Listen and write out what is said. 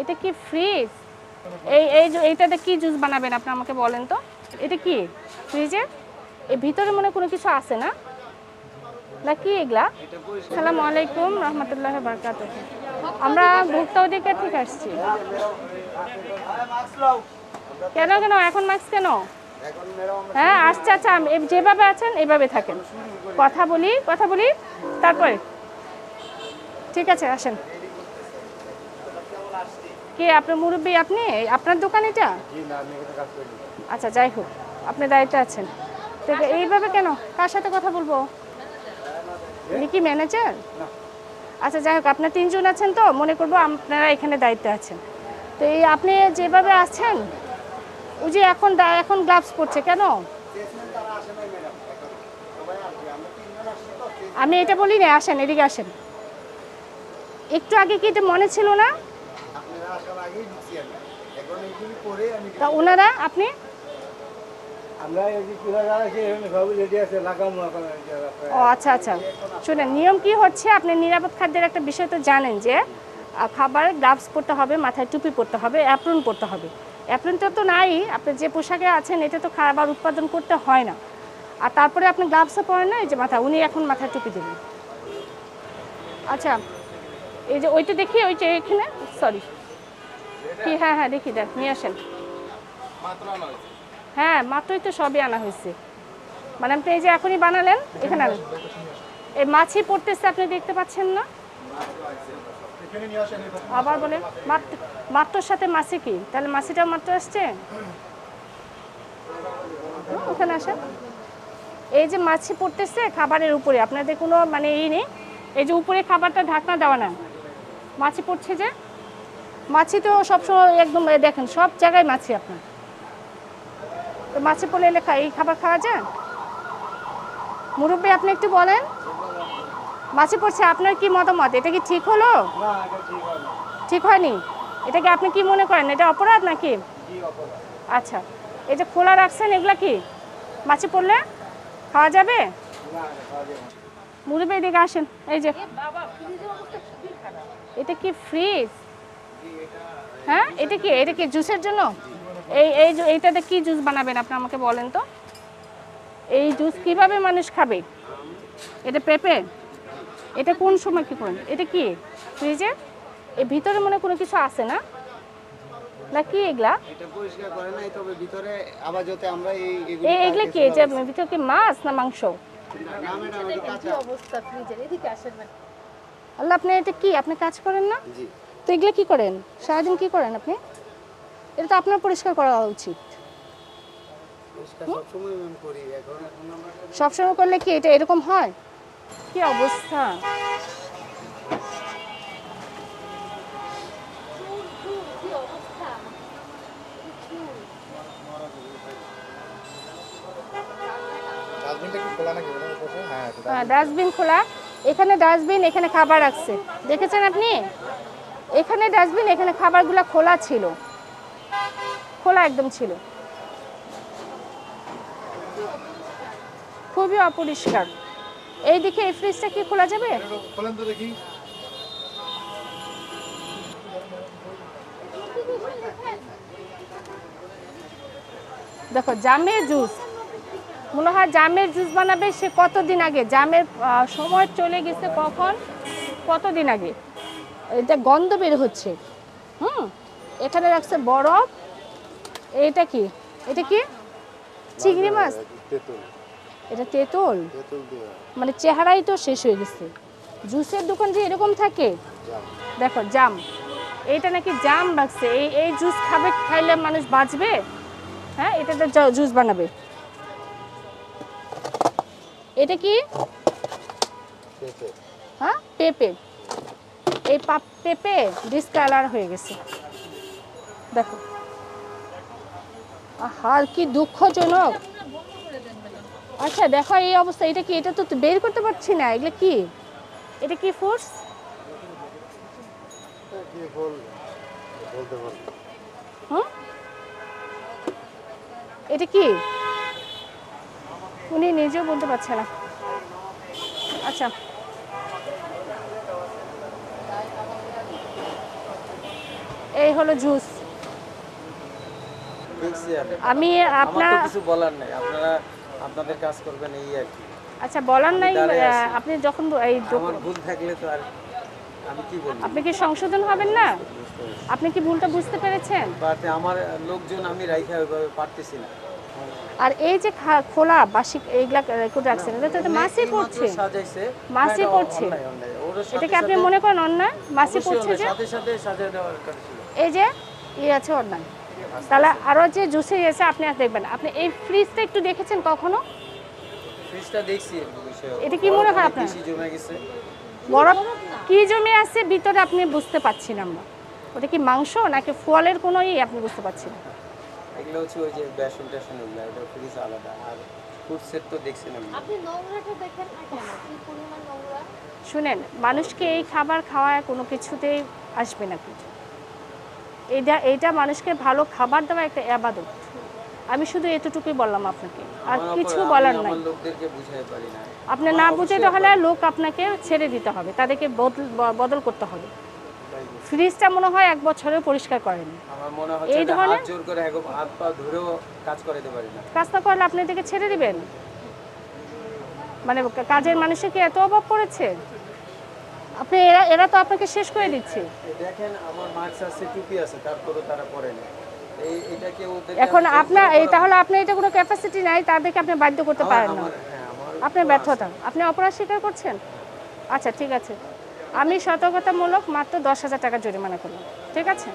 এটা কি ফ্রিজ এই এই এইটাতে কি জুস বানাবেন আপনি আমাকে বলেন তো? এটা কি? ফ্রিজে এর ভিতরে মনে কোনো কিছু আছে না? না কি এগুলা? সালাম আলাইকুম, রহমতুল্লাহ বারকাত আমরা ভোক্তা অধিকার থেকে আসছি। কেন কেন? এখন মাস্ক কেন? হ্যাঁ আচ্ছা আচ্ছা যেভাবে আছেন এভাবে থাকেন। কথা বলি কথা বলি, তারপরে। ঠিক আছে, আসেন। কে আপনার মুরব্বী আপনি? আপনার দোকান এটা? আচ্ছা যাই হোক আপনি দায়িত্বে আছেন। তো এইভাবে কেন? কার সাথে কথা বলব? উনি কি ম্যানেজার? আচ্ছা যাই হোক আপনার তিনজন আছেন তো মনে করব আপনারা এখানে দায়িত্বে আছেন। তো এই আপনি যেভাবে আছেন ওই যে এখন এখন গ্লাভস পরছে কেন? আমি এটা বলি না আসেন এদিকে আসেন। একটু আগে কি এটা মনে ছিল না? তা ওনারা আপনি? আমরা ও আচ্ছা আচ্ছা। শুনেন নিয়ম কি হচ্ছে? আপনি নিরাপদ খাদ্যের একটা বিষয় তো জানেন যে খাবারে গ্লাভস পরতে হবে মাথায় টুপি পরতে হবে অ্যাপ্রন পরতে হবে। অ্যাপ্রনটা তো নাই আপনি যে পোশাকে আছেন এটা তো খাবার উৎপাদন করতে হয় না। আর তারপরে আপনি গ্লাভসও পরেন না এই যে মাথা উনি এখন মাথায় টুপি দেবেন। আচ্ছা এই যে ওইটা দেখি ওই যে এখানে সরি কি হ্যাঁ হ্যাঁ দেখি দেখ নিয়ে আসেন। হ্যাঁ মাত্রই তো সবই আনা হয়েছে। মানে আপনি এই যে এখনই বানালেন এখানে আনেন। এই মাছি পড়তেছে আপনি দেখতে পাচ্ছেন না? আবার বলেন মাত্র মাত্রর সাথে মাছি কি? তাহলে মাছিটাও মাত্র আসছে? ওখানে আসেন। এই যে মাছি পড়তেছে খাবারের উপরে আপনাদের কোনো মানে এই নেই? এই যে উপরে খাবারটা ঢাকনা দেওয়া না। মাছি পড়ছে যে? মাছি তো সবসময় একদম দেখেন সব জায়গায় মাছি আপনার। তো মাছি পড়লে এলে খা- এই খাবার খাওয়া যায়? মুরব্বী আপনি একটু বলেন। মাছি পড়ছে আপনার কি মতামত? এটা কি ঠিক হলো? ঠিক হয় হয়নি? এটা কি আপনি কি মনে করেন? এটা অপরাধ নাকি? কি আচ্ছা এই যে খোলা রাখছেন এগুলা কি? মাছি পড়লে খাওয়া যাবে? না এটা খাওয়া যাবে না। মুরব্বী এদিকে আসেন। এই যে এটা কি ফ্রিজ হ্যাঁ? এটা কি? এটা কি জুসের জন্য? এই এই যে- এইটাতে কি জুস বানাবেন আপনি আমাকে বলেন তো? এই জুস কীভাবে মানুষ খাবে? এটা পেঁপে? এটা কোন সময় কি করেন? এটা কি? ফ্রিজে? এর ভিতরে মনে হয় কোনো কিছু আছে না? না কি এগুলা? এটা পরিষ্কার করে নাই তবে ভিতরে আবার যাতে আমরা এই এগুলি এই এগুলা কি? এই যে ভিতরে কি মাছ না মাংস? না ম্যাডাম এটা কাঁচা। অবস্থা? ফ্রিজের এদিকে আসেন না আল্লাহ আপনি এটা কি? আপনি কাজ করেন না? জি। তো এগুলো কী করেন? সারাদিন কী করেন আপনি? এটা তো আপনার পরিষ্কার করা উচিত। সবসময় করলে কি এটা এরকম হয়? কি অবস্থা? হ্যাঁ হ্যাঁ ডাস্টবিন খোলা। এখানে ডাস্টবিন এখানে খাবার রাখছে। দেখেছেন আপনি? এখানে ডাস্টবিন এখানে খাবারগুলো খোলা ছিল। খোলা একদম ছিল। খুবই অপরিষ্কার। এইদিকে এই ফ্রিজটা কি খোলা যাবে? দেখো। জামের জুস। মনে হয় জামের জুস বানাবে সে কতদিন আগে? জামের সময় চলে গেছে কখন? কতদিন আগে? এটা গন্ধ বের হচ্ছে। হুম? এখানে রাখছে বরফ। এটা কি? এটা কি? চিংড়ি মাছ? এটা তেঁতুল। মানে চেহারাই তো শেষ হয়ে গেছে। জুসের দোকান যে এরকম থাকে? দেখো জাম। এইটা নাকি জাম রাখছে এই এই জুস খাবে খাইলে মানুষ বাঁচবে? হ্যাঁ এটাতে জুস বানাবে। এটা কি? হ্যাঁ পেঁপে। এই পাপ পেঁপে ডিসকালার হয়ে গেছে। দেখো। আর কি দুঃখজনক। আচ্ছা দেখো এই অবস্থা। এটা কি এটা তো বের করতে পারছি না। এগুলো কি? এটা কি ফোর্স এটা কি? উনি নিজেও বলতে পারছে না। আচ্ছা। এই হলো জুস আমি আপনার কিছু বলার নেই। আপনারা আপনাদের কাজ করবেন এই আর কি। আচ্ছা বলার নাই আপনি যখন এই আমার ভুল থাকলে তো আর আমি কি বলব? আপনি কি সংশোধন হবেন না? আপনি কি ভুলটা বুঝতে পেরেছেন? বাট আমার লোকজন আমি রাইখা ওইভাবে পারতেছি না। আর এই যে খোলা বাসি এইগুলা করে রাখছেন এটা তো মাসি এইমাত্র পড়ছে। না, এটা পড়ছে। অন্যায়, অন্যায়। এটা কি আপনি মনে করেন অন্যায়? মাসি পড়ছে যে সাথে সাথে সাজায় দেওয়ার এই যে ইয়ে আছে অন্যায় তাহলে আরও যে জুসে এসে আপনি আর দেখবেন আপনি এই ফ্রিজটা একটু দেখেছেন কখনো? ফ্রিজটা দেখছি এটা কি মনে হয় আপনার? বেশি জমে গেছে। বরফ কি জমে আছে ভিতরে আপনি বুঝতে পারছি না আমরা। ওটা কি মাংস নাকি ফলের কোনো ই আপনি বুঝতে পারছি না? এগুলো হচ্ছে ওই যে বেসন টেসন ওগুলো এটা ফ্রিজ আলাদা। আর ফুড সেট তো দেখছেন আপনি আপনি নোংরাটা দেখেন না কেন? কি পরিমাণ নোংরা? শুনেন মানুষকে এই খাবার খাওয়ায় কোনো কিছুতেই আসবে না কিছু। এটা এইটা মানুষকে ভালো খাবার দেওয়া একটা আবাদত। আমি শুধু এতটুকুই বললাম আপনাকে। আর কিছু বলার নাই। আপনি না। বুঝে তাহলে লোক আপনাকে ছেড়ে দিতে হবে। তাদেরকে বদল বদল করতে হবে। ফ্রিজটা মনে হয় এক বছরের পরিষ্কার করেন। এই ধরনের- কাজ না। করলে আপনি এদিকে ছেড়ে দিবেন? মানে কাজের মানুষের কি এত অভাব পড়েছে? আপনি এরা এরা তো আপনাকে শেষ করে দিচ্ছে। দেখেন আমার মাস্ক আছে টুপি আছে তারপরে তারা পরে না। এখন আপনার এই তাহলে আপনার এটা কোনো ক্যাপাসিটি নাই তাদেরকে আপনি বাধ্য করতে পারেন না। হ্যাঁ আপনার ব্যর্থতা। আপনি অপরাধ স্বীকার করছেন? আচ্ছা ঠিক আছে। আমি সতর্কতামূলক মাত্র দশ হাজার টাকা জরিমানা করলাম। ঠিক আছে?